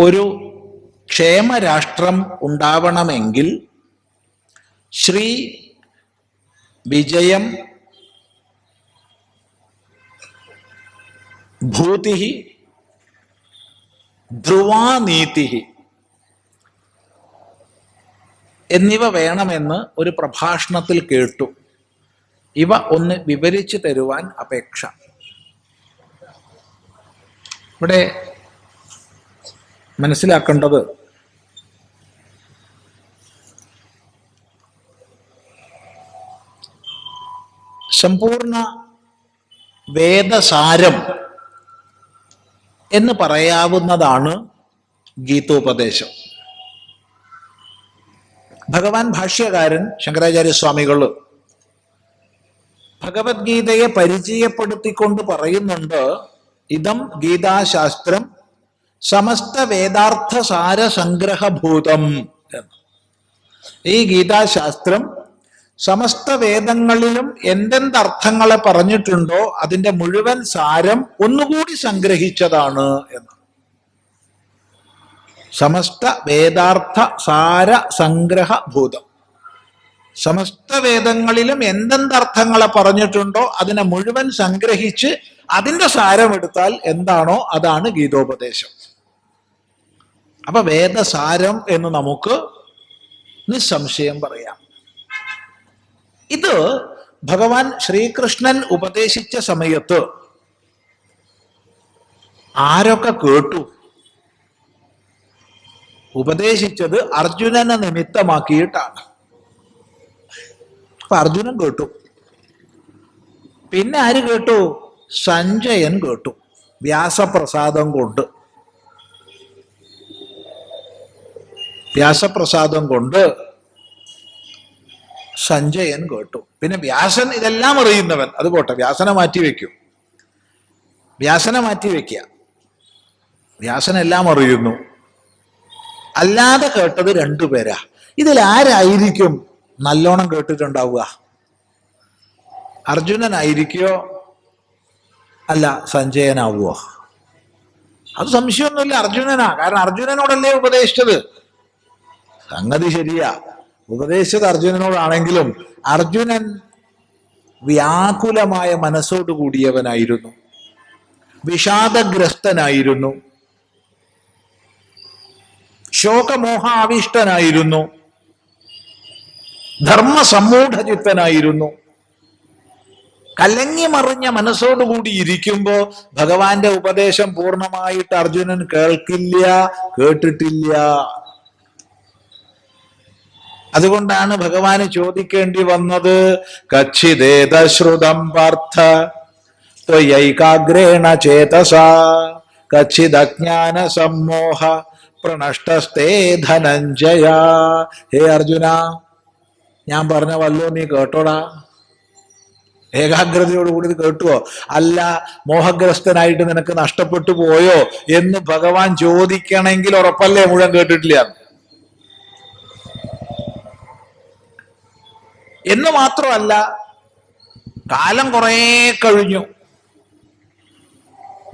ഒരു ക്ഷേമരാഷ്ട്രം ഉണ്ടാവണമെങ്കിൽ ശ്രീ വിജയം ഭൂതി ധ്രുവാനീതി എന്നിവ വേണമെന്ന് ഒരു പ്രഭാഷണത്തിൽ കേട്ടു. ഇവ ഒന്ന് വിവരിച്ചു തരുവാൻ അപേക്ഷ. ഇവിടെ മനസ്സിലാക്കേണ്ടത്. സമ്പൂർണ വേദസാരം എന്ന് പറയാവുന്നതാണ് ഗീതോപദേശം. ഭഗവാൻ ഭാഷ്യകാരൻ ശങ്കരാചാര്യസ്വാമികൾ ഭഗവത്ഗീതയെ പരിചയപ്പെടുത്തിക്കൊണ്ട് പറയുന്നുണ്ട് ഇതം ഗീതാശാസ്ത്രം സമസ്ത വേദാർത്ഥ സാര സംഗ്രഹഭൂതം എന്ന്. ഈ ഗീതാശാസ്ത്രം സമസ്ത വേദങ്ങളിലും എന്തെന്ത് അർത്ഥങ്ങളെ പറഞ്ഞിട്ടുണ്ടോ അതിന്റെ മുഴുവൻ സാരം ഒന്നുകൂടി സംഗ്രഹിച്ചതാണ് എന്ന്. സമസ്ത വേദാർത്ഥ സാര സംഗ്രഹഭൂതം സമസ്ത വേദങ്ങളിലും എന്തെന്ത് അർത്ഥങ്ങളെ പറഞ്ഞിട്ടുണ്ടോ അതിനെ മുഴുവൻ സംഗ്രഹിച്ച് അതിന്റെ സാരമെടുത്താൽ എന്താണോ അതാണ് ഗീതോപദേശം. അപ്പൊ വേദസാരം എന്ന് നമുക്ക് നിസ്സംശയം പറയാം. ഇത് ഭഗവാൻ ശ്രീകൃഷ്ണൻ ഉപദേശിച്ച സമയത്ത് ആരൊക്കെ കേട്ടു? ഉപദേശിച്ചത് അർജുനനെ നിമിത്തമാക്കിയിട്ടാണ്. അപ്പൊ അർജുനൻ കേട്ടു. പിന്നെ ആര് കേട്ടു? സഞ്ജയൻ കേട്ടു. വ്യാസപ്രസാദം കൊണ്ട്. വ്യാസപ്രസാദം കൊണ്ട് സഞ്ജയൻ കേട്ടു. പിന്നെ വ്യാസൻ ഇതെല്ലാം അറിയുന്നവൻ. അത് പോട്ടെ വ്യാസനെ മാറ്റി വെക്കും. വ്യാസനെ മാറ്റി വെക്കുക വ്യാസൻ എല്ലാം അറിയുന്നു. അല്ലാതെ കേട്ടത് രണ്ടുപേരാ ഇതിൽ ആരായിരിക്കും നല്ലോണം കേട്ടിട്ടുണ്ടാവുക? അർജുനനായിരിക്കോ അല്ല സഞ്ജയനാവുമോ അത് സംശയമൊന്നുമില്ല അർജുനനാ. കാരണം അർജുനനോടല്ലേ ഉപദേശിച്ചത്? സംഗതി ശരിയാ. ഉപദേശിച്ചത് അർജുനനോടാണെങ്കിലും അർജുനൻ വ്യാകുലമായ മനസ്സോട് കൂടിയവനായിരുന്നു. വിഷാദഗ്രസ്തനായിരുന്നു. ശോകമോഹാവിഷ്ടനായിരുന്നു. ധർമ്മസമ്മൂഢചിത്തനായിരുന്നു. കലങ്ങി മറിഞ്ഞ മനസ്സോടുകൂടി ഇരിക്കുമ്പോ ഭഗവാന്റെ ഉപദേശം പൂർണമായിട്ട് അർജുനൻ കേൾക്കില്ല കേട്ടിട്ടില്ല. അതുകൊണ്ടാണ് ഭഗവാന് ചോദിക്കേണ്ടി വന്നത് കച്ചിദേതശ്രുതം പാർത്ഥ ത്വയൈകാഗ്രേണ ചേതസ കച്ചിദജ്ഞാന സമ്മോഹ പ്രണഷ്ടസ്തേ ധനഞ്ജയ. ഹേ അർജുന ഞാൻ പറഞ്ഞ വല്ലോ നീ കേട്ടോടാ. ഏകാഗ്രതയോടുകൂടി കേട്ടുവോ? അല്ല മോഹഗ്രസ്തനായിട്ട് നിനക്ക് നഷ്ടപ്പെട്ടു പോയോ എന്ന് ഭഗവാൻ ചോദിക്കണമെങ്കിൽ ഉറപ്പല്ലേ മുഴുവൻ കേട്ടിട്ടില്ല? എന്ന് മാത്രമല്ല കാലം കുറേ കഴിഞ്ഞു.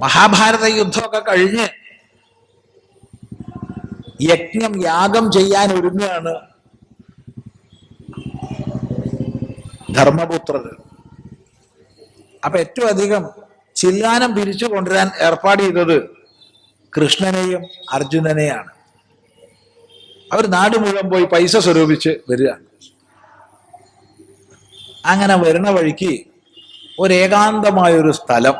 മഹാഭാരത യുദ്ധമൊക്കെ കഴിഞ്ഞ് യജ്ഞം യാഗം ചെയ്യാൻ ഒരുങ്ങുകയാണ് ധർമ്മപുത്രർ അപ്പൊ ഏറ്റവും അധികം ചില്ലാനം പിരിച്ചു കൊണ്ടുവരാൻ ഏർപ്പാട് ചെയ്തത് കൃഷ്ണനെയും അർജുനനെയാണ്. അവർ നാട് മുഴുവൻ പോയി പൈസ സ്വരൂപിച്ച് വരികയാണ്. അങ്ങനെ വരുന്ന വഴിക്ക് ഒരു ഏകാന്തമായ ഒരു സ്ഥലം.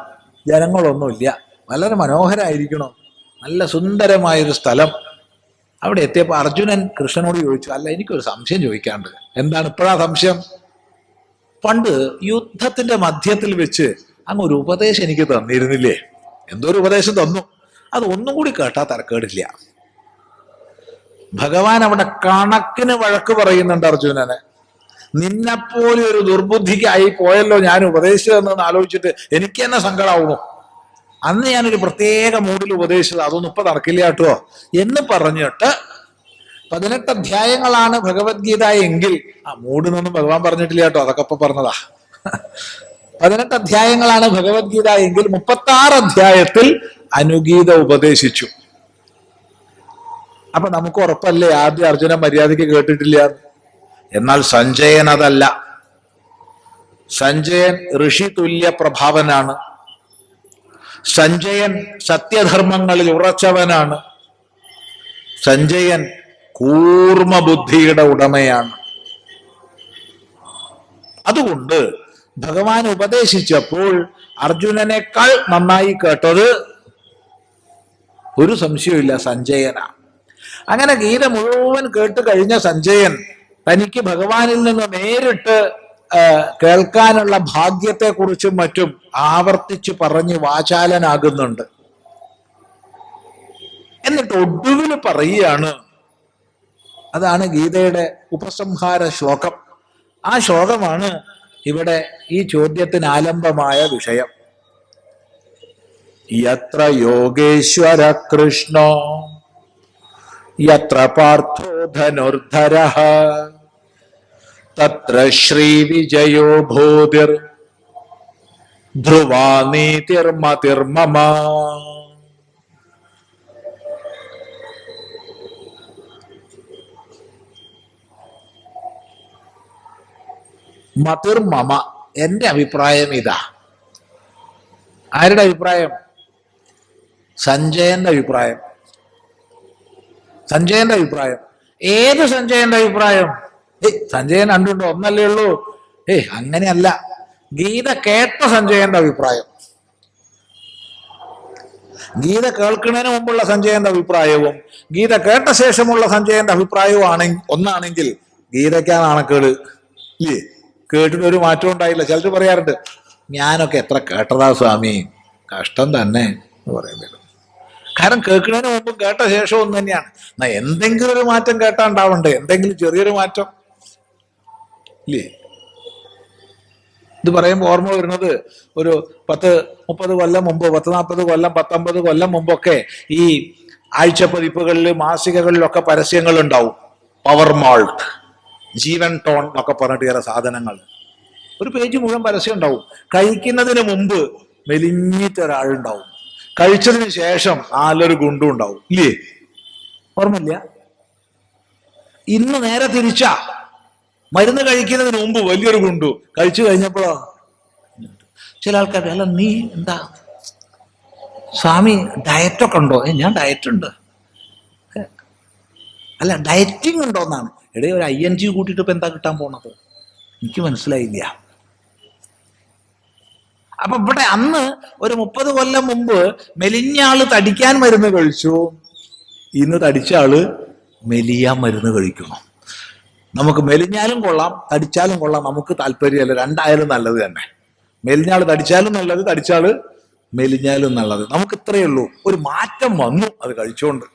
ജനങ്ങളൊന്നുമില്ല. വളരെ മനോഹരമായിരിക്കണം നല്ല സുന്ദരമായൊരു സ്ഥലം. അവിടെ എത്തിയപ്പോൾ അർജുനൻ കൃഷ്ണനോട് ചോദിച്ചു അല്ല എനിക്കൊരു സംശയം ചോദിക്കാണ്ട് എന്താണ് ഇപ്പോഴാ സംശയം? പണ്ട് യുദ്ധത്തിന്റെ മധ്യത്തിൽ വെച്ച് അങ്ങ് ഒരു ഉപദേശം എനിക്ക് തന്നിരുന്നില്ലേ? എന്തോ ഒരു ഉപദേശം തന്നു. അത് ഒന്നും കൂടി കേട്ടാ തരക്കേടില്ല. ഭഗവാൻ അവിടെ കണക്കിന് വഴക്ക് പറയുന്നുണ്ട് അർജുനനെ. നിന്നെപ്പോലെ ഒരു ദുർബുദ്ധിക്കായി പോയല്ലോ ഞാൻ ഉപദേശിച്ചതെന്ന് ആലോചിച്ചിട്ട് എനിക്ക് തന്നെ സങ്കടമാവുമോ അന്ന് ഞാനൊരു പ്രത്യേക മൂഡിൽ ഉപദേശിച്ചത് അതൊന്നും ഇപ്പൊ നടക്കില്ല കേട്ടോ. എന്ന് പറഞ്ഞിട്ട് പതിനെട്ട് അധ്യായങ്ങളാണ് ഭഗവത്ഗീത എങ്കിൽ ആ മൂടിനൊന്നും ഭഗവാൻ പറഞ്ഞിട്ടില്ല കേട്ടോ അതൊക്കെ ഇപ്പൊ പറഞ്ഞതാ. പതിനെട്ട് അധ്യായങ്ങളാണ് ഭഗവത്ഗീത എങ്കിൽ മുപ്പത്തി ആറ് അധ്യായത്തിൽ അനുഗീത ഉപദേശിച്ചു. അപ്പൊ നമുക്ക് ഉറപ്പല്ലേ? ആദ്യം അർജുനൻ മര്യാദയ്ക്ക് കേട്ടിട്ടില്ല. എന്നാൽ സഞ്ജയൻ അതല്ല. സഞ്ജയൻ ഋഷി തുല്യ പ്രഭാവനാണ്. സഞ്ജയൻ സത്യധർമ്മങ്ങളിൽ ഉറച്ചവനാണ്. സഞ്ജയൻ കൂർമ്മ ബുദ്ധിയുടെ ഉടമയാണ്. അതുകൊണ്ട് ഭഗവാൻ ഉപദേശിച്ചപ്പോൾ അർജുനനേക്കാൾ നന്നായി കേട്ടത് ഒരു സംശയമില്ല സഞ്ജയനാണ് അങ്ങനെ ഗീത മുഴുവൻ കേട്ട് കഴിഞ്ഞ സഞ്ജയൻ തനിക്ക് ഭഗവാനിൽ നിന്ന് നേരിട്ട് കേൾക്കാനുള്ള ഭാഗ്യത്തെക്കുറിച്ചും മറ്റും ആവർത്തിച്ച് പറഞ്ഞ് വാചാലനാകുന്നുണ്ട്. എന്നിട്ട് ഒടുവിൽ പറയുകയാണ് അതാണ് ഗീതയുടെ ഉപസംഹാര ശ്ലോകം. ആ ശ്ലോകമാണ് ഇവിടെ ഈ ചോദ്യത്തിന് ആലംബമായ വിഷയം. യത്ര യോഗേശ്വര കൃഷ്ണോ യത്ര പാർത്ഥോ ധനുർധര തത്ര ശ്രീവിജയോ ഭൂതിർ ധ്രുവാ നീതിർമതിർമമ മതിർമമ എന്റെ അഭിപ്രായം ഇതാ. ആരുടെ അഭിപ്രായം? സഞ്ജയന്റെ അഭിപ്രായം. സഞ്ജയന്റെ അഭിപ്രായം. ഏത് സഞ്ജയന്റെ അഭിപ്രായം? ഏയ് സഞ്ജയൻ രണ്ടുണ്ടോ ഒന്നല്ലേ ഉള്ളൂ. ഏയ് അങ്ങനെയല്ല. ഗീത കേട്ട സഞ്ജയന്റെ അഭിപ്രായം. ഗീത കേൾക്കുന്നതിന് മുമ്പുള്ള സഞ്ജയന്റെ അഭിപ്രായവും ഗീത കേട്ട ശേഷമുള്ള സഞ്ജയന്റെ അഭിപ്രായവും ആണെങ്കിൽ ഒന്നാണെങ്കിൽ ഗീതയ്ക്കാണ് നാണക്കേട്. ഇല്ലേ? കേട്ടിട്ട് ഒരു മാറ്റം ഉണ്ടായില്ല. ചിലർ പറയാറുണ്ട് ഞാനൊക്കെ എത്ര കേട്ടതാ സ്വാമി? കഷ്ടം തന്നെ. എന്ന് പറയുന്നത് കാരണം കേൾക്കുന്നതിന് മുമ്പും കേട്ട ശേഷവും ഒന്ന് തന്നെയാണ്. എന്തെങ്കിലും ഒരു മാറ്റം കേട്ടാണ്ടാവണ്ടേ എന്തെങ്കിലും ചെറിയൊരു മാറ്റം? ഇല്ലേ? ഇത് പറയുമ്പോൾ ഓർമ്മ വരുന്നത് ഒരു പത്ത് മുപ്പത് കൊല്ലം മുമ്പ് പത്ത് നാൽപ്പത് കൊല്ലം പത്തൊമ്പത് കൊല്ലം മുമ്പൊക്കെ ഈ ആഴ്ചപ്പതിപ്പുകളിൽ മാസികകളിലൊക്കെ പരസ്യങ്ങൾ ഉണ്ടാവും പവർ മാൾട്ട് ജീവൻ ടോൺ എന്നൊക്കെ പറഞ്ഞിട്ട് ചില സാധനങ്ങൾ. ഒരു പേജ് മുഴുവൻ പരസ്യം ഉണ്ടാവും കഴിക്കുന്നതിന് മുമ്പ് മെലിഞ്ഞിട്ട് ഒരാളുണ്ടാവും കഴിച്ചതിന് ശേഷം നല്ലൊരു ഗുണ്ടും ഉണ്ടാവും. ഇല്ലേ? ഓർമ്മയില്ല? ഇന്ന് നേരെ തിരിച്ചാ. മരുന്ന് കഴിക്കുന്നതിന് മുമ്പ് വലിയൊരു ഗുണ്ടു. കഴിച്ചു കഴിഞ്ഞപ്പോഴോ? ചില ആൾക്കാർ അല്ല നീ എന്താ? സ്വാമി ഡയറ്റൊക്കെ ഉണ്ടോ? ഞാൻ ഡയറ്റ് ഉണ്ട്. അല്ല ഡയറ്റിംഗ് ഉണ്ടോ എന്നാണ്. എടേ ഒരു ഐ എൻ ജി കൂട്ടിയിട്ട് ഇപ്പൊ എന്താ കിട്ടാൻ പോണത്? എനിക്ക് മനസ്സിലായില്ല. അപ്പൊ ഇവിടെ അന്ന് ഒരു മുപ്പത് കൊല്ലം മുമ്പ് മെലിഞ്ഞ ആൾ തടിക്കാൻ മരുന്ന് കഴിച്ചു. ഇന്ന് തടിച്ച ആൾ മെലിയാൻ മരുന്ന് കഴിക്കുന്നു. നമുക്ക് മെലിഞ്ഞാലും കൊള്ളാം തടിച്ചാലും കൊള്ളാം നമുക്ക് താല്പര്യമല്ല. രണ്ടായാലും നല്ലത് തന്നെ. മെലിഞ്ഞാൾ തടിച്ചാലും നല്ലത് തടിച്ചാൾ മെലിഞ്ഞാലും നല്ലത്. നമുക്ക് ഇത്രയേ ഉള്ളൂ. ഒരു മാറ്റം വന്നു അത് കഴിച്ചുകൊണ്ട്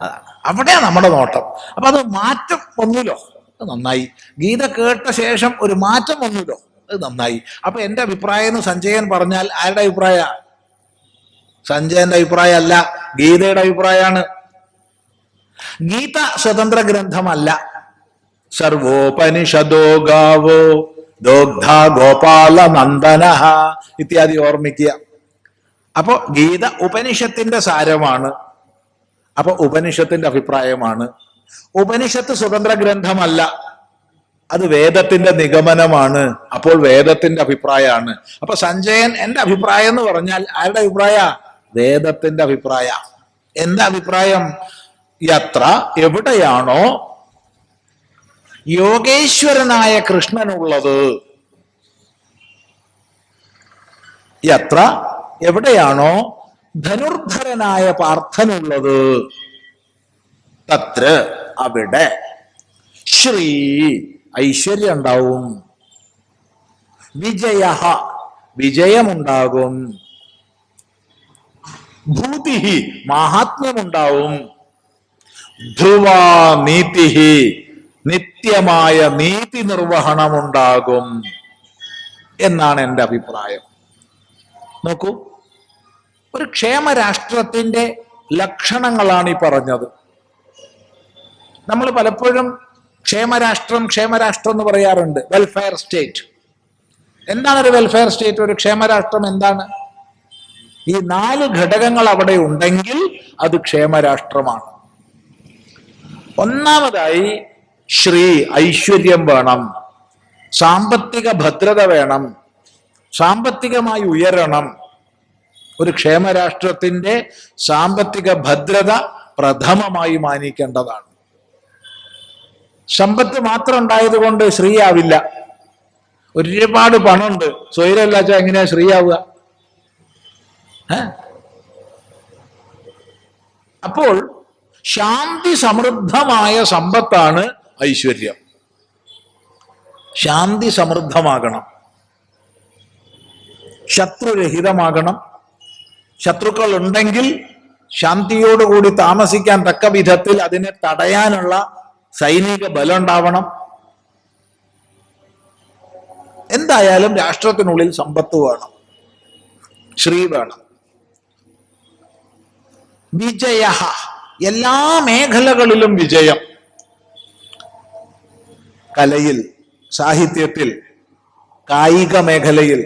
അതാണ്. അവിടെയാണ് നമ്മുടെ നോട്ടം. അപ്പൊ അത് മാറ്റം വന്നുല്ലോ അത് നന്നായി. ഗീത കേട്ട ശേഷം ഒരു മാറ്റം വന്നുല്ലോ അത് നന്നായി. അപ്പൊ എന്റെ അഭിപ്രായം എന്ന് സഞ്ജയൻ പറഞ്ഞാൽ ആരുടെ അഭിപ്രായ? സഞ്ജയന്റെ അഭിപ്രായം അല്ല ഗീതയുടെ അഭിപ്രായമാണ്. ഗീത സ്വതന്ത്ര ഗ്രന്ഥമല്ല. സർവോപനിഷദോ ഗാവോ. ദോഗ്ധ ഗോപാല നന്ദന ഇത്യാദി ഓർമ്മിക്കുക. അപ്പോ ഗീത ഉപനിഷത്തിന്റെ സാരമാണ്. അപ്പൊ ഉപനിഷത്തിന്റെ അഭിപ്രായമാണ്. ഉപനിഷത്ത് സ്വതന്ത്ര ഗ്രന്ഥമല്ല അത് വേദത്തിന്റെ നിഗമനമാണ്. അപ്പോൾ വേദത്തിന്റെ അഭിപ്രായമാണ്. അപ്പൊ സഞ്ജയൻ എന്റെ അഭിപ്രായം എന്ന് പറഞ്ഞാൽ ആരുടെ അഭിപ്രായ? വേദത്തിന്റെ അഭിപ്രായ. എന്താ അഭിപ്രായം? യത്ര എവിടെയാണോ യോഗേശ്വരനായ കൃഷ്ണനുള്ളത്. യത്ര എവിടെയാണോ? ധനുർധരനായ പാർത്ഥനുള്ളത്. തത്ര അവിടെ. ശ്രീ ഐശ്വര്യം ഉണ്ടാവും. വിജയ വിജയമുണ്ടാകും. ഭൂതി മാഹാത്മ്യമുണ്ടാവും. ധ്രുവാ നീതി നിത്യമായ നീതി നിർവഹണം ഉണ്ടാകും എന്നാണ് എന്റെ അഭിപ്രായം. നോക്കൂ ഒരു ക്ഷേമ രാഷ്ട്രത്തിന്റെ ലക്ഷണങ്ങളാണ് ഈ പറഞ്ഞത്. നമ്മൾ പലപ്പോഴും ക്ഷേമരാഷ്ട്രം ക്ഷേമരാഷ്ട്രം എന്ന് പറയാറുണ്ട് വെൽഫെയർ സ്റ്റേറ്റ് എന്താണ് ഒരു വെൽഫെയർ സ്റ്റേറ്റ് ഒരു ക്ഷേമരാഷ്ട്രം എന്താണ്? ഈ നാല് ഘടകങ്ങൾ അവിടെ ഉണ്ടെങ്കിൽ അത് ക്ഷേമരാഷ്ട്രമാണ്. ഒന്നാമതായി ശ്രീ ഐശ്വര്യം വേണം. സാമ്പത്തിക ഭദ്രത വേണം. സാമ്പത്തികമായി ഉയരണം. ഒരു ക്ഷേമരാഷ്ട്രത്തിന്റെ സാമ്പത്തിക ഭദ്രത പ്രഥമമായി മാനിക്കേണ്ടതാണ്. സമ്പത്ത് മാത്രം ഉണ്ടായതുകൊണ്ട് ശ്രീയാവില്ല. ഒരുപാട് പണമുണ്ട് സ്വൈരല്ലാച്ച എങ്ങനെയാ ശ്രീയാവുക? അപ്പോൾ ശാന്തി സമൃദ്ധമായ സമ്പത്താണ് ഐശ്വര്യം. ശാന്തി സമൃദ്ധമാകണം. ശത്രുരഹിതമാകണം. ശത്രുക്കൾ ഉണ്ടെങ്കിൽ ശാന്തിയോടുകൂടി താമസിക്കാൻ തക്ക വിധത്തിൽ അതിനെ തടയാനുള്ള സൈനിക ബലം ഉണ്ടാവണം എന്തായാലും രാഷ്ട്രത്തിനുള്ളിൽ സമ്പത്ത് വേണം. ശ്രീ വേണം. വിജയ എല്ലാ മേഖലകളിലും വിജയം. കലയിൽ സാഹിത്യത്തിൽ കായിക മേഖലയിൽ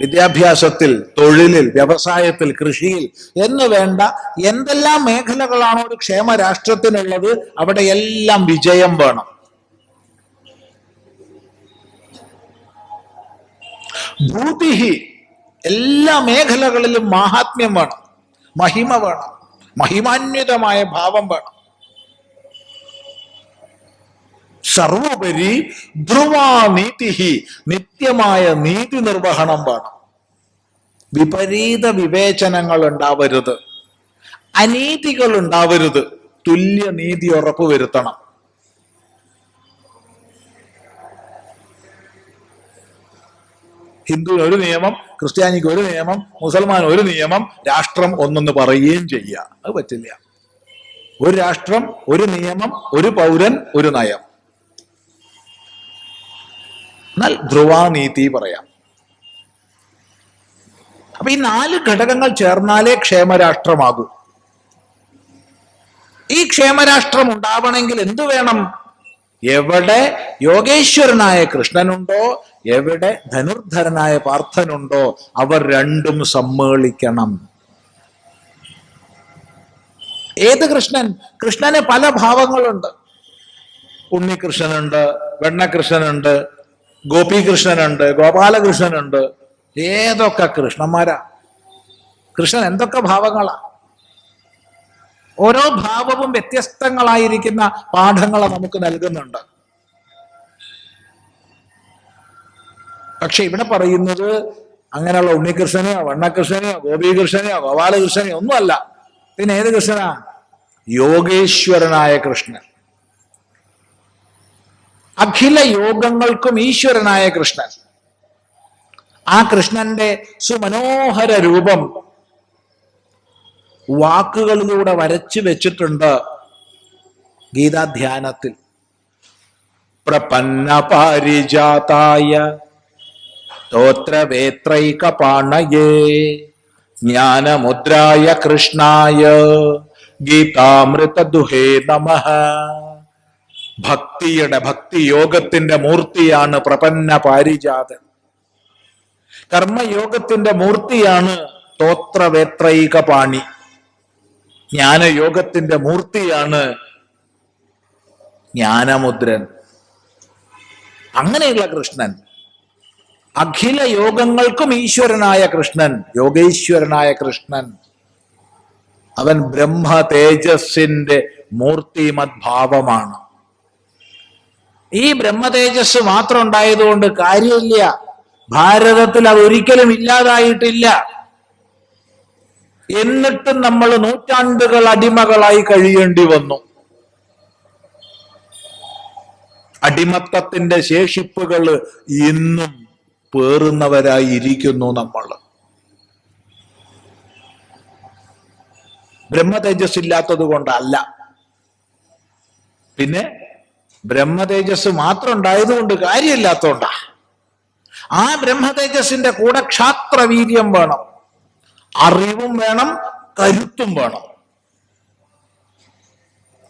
വിദ്യാഭ്യാസത്തിൽ തൊഴിലിൽ വ്യവസായത്തിൽ കൃഷിയിൽ എന്ന് വേണ്ട എന്തെല്ലാം മേഖലകളാണോ ഒരു ക്ഷേമ രാഷ്ട്രത്തിനുള്ളത് അവിടെ എല്ലാം വിജയം വേണം. ഭൂതിഹി എല്ലാ മേഖലകളിലും മാഹാത്മ്യം വേണം മഹിമ വേണം മഹിമാന്വിതമായ ഭാവം വേണം. സർവോപരി ധ്രുവാനീതി നിത്യമായ നീതി നിർവഹണം വേണം. വിപരീത വിവേചനങ്ങൾ ഉണ്ടാവരുത്. അനീതികൾ ഉണ്ടാവരുത്. തുല്യ നീതി ഉറപ്പുവരുത്തണം ഹിന്ദു ഒരു നിയമം ക്രിസ്ത്യാനിക്ക് ഒരു നിയമം മുസൽമാൻ ഒരു നിയമം രാഷ്ട്രം ഒന്നെന്ന് പറയുകയും ചെയ്യുക അത് പറ്റില്ല. ഒരു രാഷ്ട്രം ഒരു നിയമം ഒരു പൗരൻ ഒരു നയം. എന്നാൽ ധ്രുവാനീതി പറയാം. അപ്പൊ ഈ നാല് ഘടകങ്ങൾ ചേർന്നാലേ ക്ഷേമരാഷ്ട്രമാകൂ. ഈ ക്ഷേമരാഷ്ട്രം ഉണ്ടാവണമെങ്കിൽ എന്തു വേണം? എവിടെ യോഗേശ്വരനായ കൃഷ്ണനുണ്ടോ എവിടെ ധനുർധരനായ പാർത്ഥനുണ്ടോ അവർ രണ്ടും സമ്മേളിക്കണം. ഏത് കൃഷ്ണൻ? കൃഷ്ണന് പല ഭാവങ്ങളുണ്ട്. ഉണ്ണികൃഷ്ണനുണ്ട് വെണ്ണകൃഷ്ണനുണ്ട് ഗോപീകൃഷ്ണനുണ്ട് ഗോപാലകൃഷ്ണനുണ്ട് ഏതൊക്കെ കൃഷ്ണന്മാരാ? കൃഷ്ണൻ എന്തൊക്കെ ഭാവങ്ങളാ? ഓരോ ഭാവവും വ്യത്യസ്തങ്ങളായിരിക്കുന്ന പാഠങ്ങളെ നമുക്ക് നൽകുന്നുണ്ട്. പക്ഷെ ഇവിടെ പറയുന്നത് അങ്ങനെയുള്ള ഉണ്ണികൃഷ്ണനെയോ വണ്ണകൃഷ്ണനെയോ ഗോപികൃഷ്ണനെയോ ഗോപാലകൃഷ്ണനെയോ ഒന്നുമല്ല. പിന്നെ ഏത് കൃഷ്ണനാ? യോഗേശ്വരനായ കൃഷ്ണൻ. അഖില യോഗങ്ങൾക്കും ഈശ്വരനായ കൃഷ്ണൻ. ആ കൃഷ്ണന്റെ സുമനോഹര രൂപം വാക്കുകളിലൂടെ വരച്ചു വെച്ചിട്ടുണ്ട് ഗീതാധ്യാനത്തിൽ. പ്രപന്ന പാരിജാതായ സ്തോത്രവേത്രൈകപാണയേ ജ്ഞാനമുദ്രായ കൃഷ്ണായ ഗീതാമൃതദുഹേ നമ. ഭക്തിയുടെ ഭക്തിയോഗത്തിന്റെ മൂർത്തിയാണ് പ്രപന്ന പാരിജാതൻ. കർമ്മയോഗത്തിന്റെ മൂർത്തിയാണ് തോത്രവേത്രൈക പാണി. ജ്ഞാനയോഗത്തിന്റെ മൂർത്തിയാണ് ജ്ഞാനമുദ്രൻ. അങ്ങനെയുള്ള കൃഷ്ണൻ. അഖില യോഗങ്ങൾക്കും ഈശ്വരനായ കൃഷ്ണൻ യോഗേശ്വരനായ കൃഷ്ണൻ. അവൻ ബ്രഹ്മ തേജസ്സിന്റെ മൂർത്തിമദ്ഭാവമാണ്. ഈ ബ്രഹ്മ തേജസ് മാത്രം ഉണ്ടായതുകൊണ്ട് കാര്യമില്ല. ഭാരതത്തിൽ അത് ഒരിക്കലും ഇല്ലാതായിട്ടില്ല. എന്നിട്ടും നമ്മൾ നൂറ്റാണ്ടുകൾ അടിമകളായി കഴിയേണ്ടി വന്നു. അടിമത്തത്തിന്റെ ശേഷിപ്പുകൾ ഇന്നും പേറുന്നവരായി ഇരിക്കുന്നു നമ്മൾ. ബ്രഹ്മതേജസ് ഇല്ലാത്തത് കൊണ്ടല്ല പിന്നെ ബ്രഹ്മതേജസ് മാത്രം ഉണ്ടായതുകൊണ്ട് കാര്യമില്ലാത്തോണ്ടാ. ആ ബ്രഹ്മതേജസിന്റെ കൂടെ ക്ഷാത്രവീര്യം വേണം. അറിവും വേണം കരുത്തും വേണം.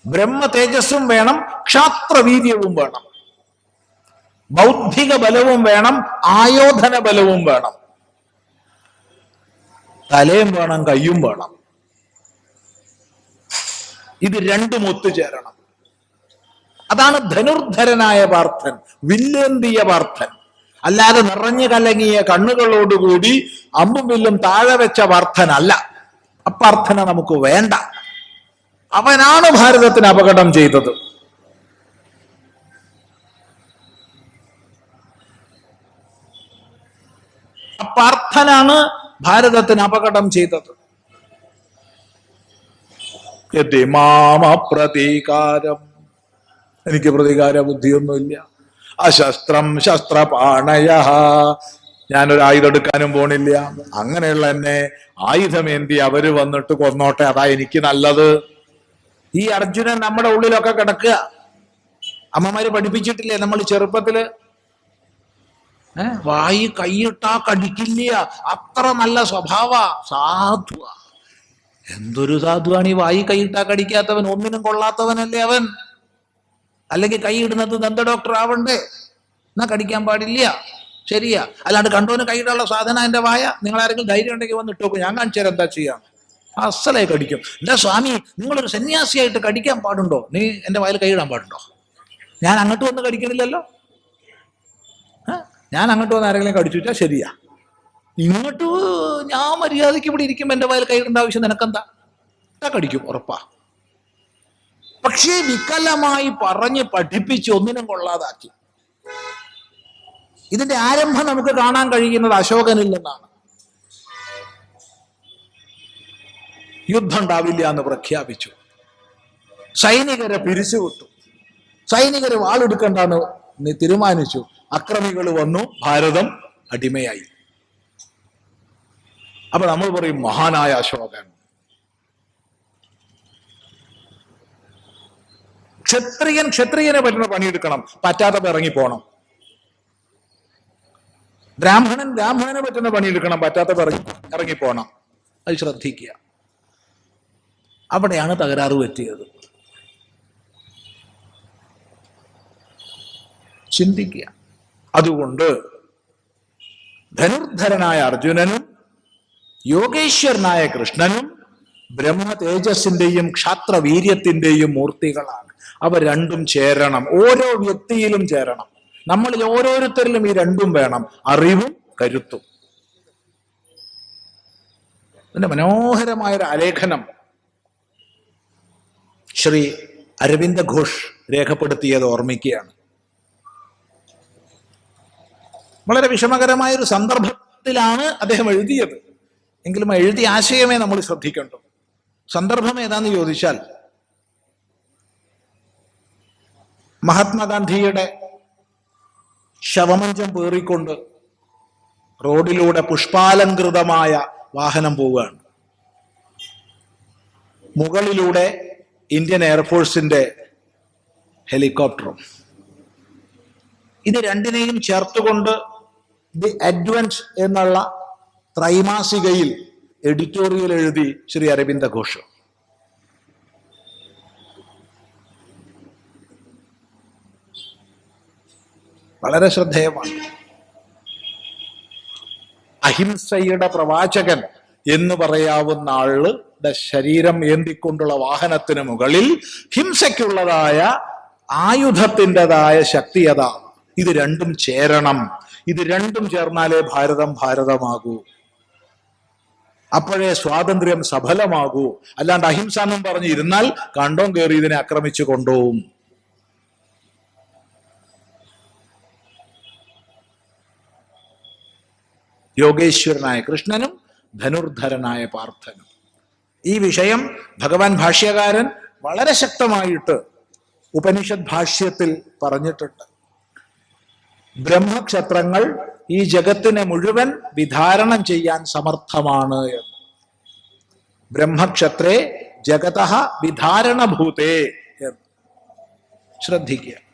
ബ്രഹ്മ തേജസ്സും വേണം ക്ഷാത്രവീര്യവും വേണം. ബൗദ്ധിക ബലവും വേണം ആയോധന ബലവും വേണം. തലയും വേണം കയ്യും വേണം. ഇത് രണ്ടും ഒത്തുചേരണം. അതാണ് ധനുർധരനായ പാർത്ഥൻ വില്ലേന്തിയ പാർത്ഥൻ. അല്ലാതെ നിറഞ്ഞു കലങ്ങിയ കണ്ണുകളോടുകൂടി അമ്പും വില്ലും താഴെ വെച്ച പാർത്ഥനല്ല. അപ്പാർത്ഥന നമുക്ക് വേണ്ട. അവനാണ് ഭാരതത്തിന് അപകടം ചെയ്തത്. അപ്പാർത്ഥനാണ് ഭാരതത്തിന് അപകടം ചെയ്തത്. മാമ പ്രതീകാരം എനിക്ക് പ്രതികാര ബുദ്ധിയൊന്നുമില്ല അശസ്ത്രം ശസ്ത്രപാണയ. ഞാനൊരു ആയുധം എടുക്കാനും പോണില്ല. അങ്ങനെയുള്ള എന്നെ ആയുധമേന്തി അവർ വന്നിട്ട് കൊന്നോട്ടെ അതാ എനിക്ക് നല്ലത്. ഈ അർജുനൻ നമ്മുടെ ഉള്ളിലൊക്കെ കിടക്കുക. അമ്മമാര് പഠിപ്പിച്ചിട്ടില്ലേ നമ്മൾ ചെറുപ്പത്തിൽ? ഏർ വായി കൈയിട്ടാ കടിക്കില്ല. അത്ര നല്ല സ്വഭാവ. സാധുവ. എന്തൊരു സാധുവാണ് ഈ വായി കൈയിട്ടാ കടിക്കാത്തവൻ? ഒന്നിനും കൊള്ളാത്തവനല്ലേ അവൻ? അല്ലെങ്കിൽ കൈ ഇടുന്നത് ദന്ത ഡോക്ടർ ആവണ്ടേ? എന്നാ കടിക്കാൻ പാടില്ല. ശരിയാ. അല്ലാണ്ട് കണ്ടോന് കൈയിടാനുള്ള സാധനം എന്റെ വായ. നിങ്ങൾ ആരെങ്കിലും ധൈര്യം ഉണ്ടെങ്കിൽ വന്ന് ഇട്ടോക്കും. ഞാൻ കാണിച്ചു തരാം എന്താ ചെയ്യാം. അസലായി കടിക്കും. എന്റെ സ്വാമി നിങ്ങളൊരു സന്യാസിയായിട്ട് കടിക്കാൻ പാടുണ്ടോ? നീ എന്റെ വായിൽ കൈയിടാൻ പാടുണ്ടോ? ഞാൻ അങ്ങോട്ട് വന്ന് കടിക്കണില്ലല്ലോ. ഞാൻ അങ്ങോട്ട് വന്ന് ആരെങ്കിലും കടിച്ചു വെച്ചാൽ ശരിയാ. ഇങ്ങോട്ട് ഞാൻ മര്യാദയ്ക്ക് ഇവിടെ ഇരിക്കുമ്പോൾ എന്റെ വായിൽ കൈയിടേണ്ട ആവശ്യം നിനക്കെന്താ? കടിക്കും ഉറപ്പാ. പക്ഷേ വികലമായി പറഞ്ഞ് പഠിപ്പിച്ച് ഒന്നിനും കൊള്ളാതാക്കി. ഇതിന്റെ ആരംഭം നമുക്ക് കാണാൻ കഴിയുന്നത് അശോകനിൽ നിന്നാണ്. യുദ്ധം ഉണ്ടാവില്ല എന്ന് പ്രഖ്യാപിച്ചു. സൈനികരെ പിരിച്ചുവിട്ടു. സൈനികരെ വാളെടുക്കണ്ടെന്ന് തീരുമാനിച്ചു. അക്രമികൾ വന്നു ഭാരതം അടിമയായി. അപ്പൊ നമ്മൾ പറയും മഹാനായ അശോകൻ. ക്ഷത്രിയൻ ക്ഷത്രിയനെ പറ്റുന്ന പണിയെടുക്കണം. പറ്റാത്ത ഇറങ്ങി പോണം ബ്രാഹ്മണൻ ബ്രാഹ്മണനെ പറ്റുന്ന പണിയെടുക്കണം. പറ്റാത്തപ്പോ ഇറങ്ങി ഇറങ്ങി പോണം അത് ശ്രദ്ധിക്കുക. അവിടെയാണ് തകരാറ് പറ്റിയത്. ചിന്തിക്കുക. അതുകൊണ്ട് ധനുർധരനായ അർജുനനും യോഗേശ്വരനായ കൃഷ്ണനും ബ്രഹ്മ തേജസ്സിന്റെയും ക്ഷാത്രവീര്യത്തിന്റെയും മൂർത്തികളാണ്. അവ രണ്ടും ചേരണം. ഓരോ വ്യക്തിയിലും ചേരണം. നമ്മളിൽ ഓരോരുത്തരിലും ഈ രണ്ടും വേണം. അറിവും കരുത്തും. ഇതിന്റെ മനോഹരമായ ഒരു ആലേഖനം ശ്രീ അരവിന്ദ ഘോഷ് രേഖപ്പെടുത്തിയത് ഓർമ്മിക്കുകയാണ്. വളരെ വിഷമകരമായ ഒരു സന്ദർഭത്തിലാണ് അദ്ദേഹം എഴുതിയത്. എങ്കിലും എഴുതിയ ആശയമേ നമ്മൾ ശ്രദ്ധിക്കണ്ടു. സന്ദർഭം ഏതാന്ന് ചോദിച്ചാൽ മഹാത്മാഗാന്ധിയുടെ ശവമഞ്ചം പേറിക്കൊണ്ട് റോഡിലൂടെ പുഷ്പാലങ്കൃതമായ വാഹനം പോവുകയാണ്. മുകളിലൂടെ ഇന്ത്യൻ എയർഫോഴ്സിന്റെ ഹെലികോപ്റ്ററും. ഇത് രണ്ടിനെയും ചേർത്തുകൊണ്ട് ദി അഡ്വൻസ് എന്നുള്ള ത്രൈമാസികയിൽ എഡിറ്റോറിയൽ എഴുതി ശ്രീ അരവിന്ദ ഘോഷ്. വളരെ ശ്രദ്ധേയമാണ്. അഹിംസയുടെ പ്രവാചകൻ എന്ന് പറയാവുന്ന ആളുടെ ശരീരം ഏന്തിക്കൊണ്ടുള്ള വാഹനത്തിന് മുകളിൽ ഹിംസയ്ക്കുള്ളതായ ആയുധത്തിന്റെതായ ശക്തി അതാ. ഇത് രണ്ടും ചേരണം. ഇത് രണ്ടും ചേർന്നാലേ ഭാരതം ഭാരതമാകൂ. അപ്പോഴേ സ്വാതന്ത്ര്യം സഫലമാകൂ. അല്ലാണ്ട് അഹിംസ എന്നും പറഞ്ഞിരുന്നാൽ കണ്ടോം കയറി ഇതിനെ ആക്രമിച്ചു കൊണ്ടുപോകും യോഗേശ്വരനായ കൃഷ്ണനും ധനുർധരനായ പാർത്ഥനും. ഈ വിഷയം ഭഗവാൻ ഭാഷ്യകാരൻ വളരെ ശക്തമായിട്ട് ഉപനിഷത് ഭാഷ്യത്തിൽ പറഞ്ഞിട്ടുണ്ട്. ബ്രഹ്മക്ഷത്രങ്ങൾ ഈ ജഗത്തിനെ മുഴുവൻ വിധാരണം ചെയ്യാൻ സമർത്ഥമാണ് എന്ന്. ബ്രഹ്മക്ഷത്രേ ജഗത വിധാരണഭൂതേ എന്ന്. ശ്രദ്ധിക്കുക.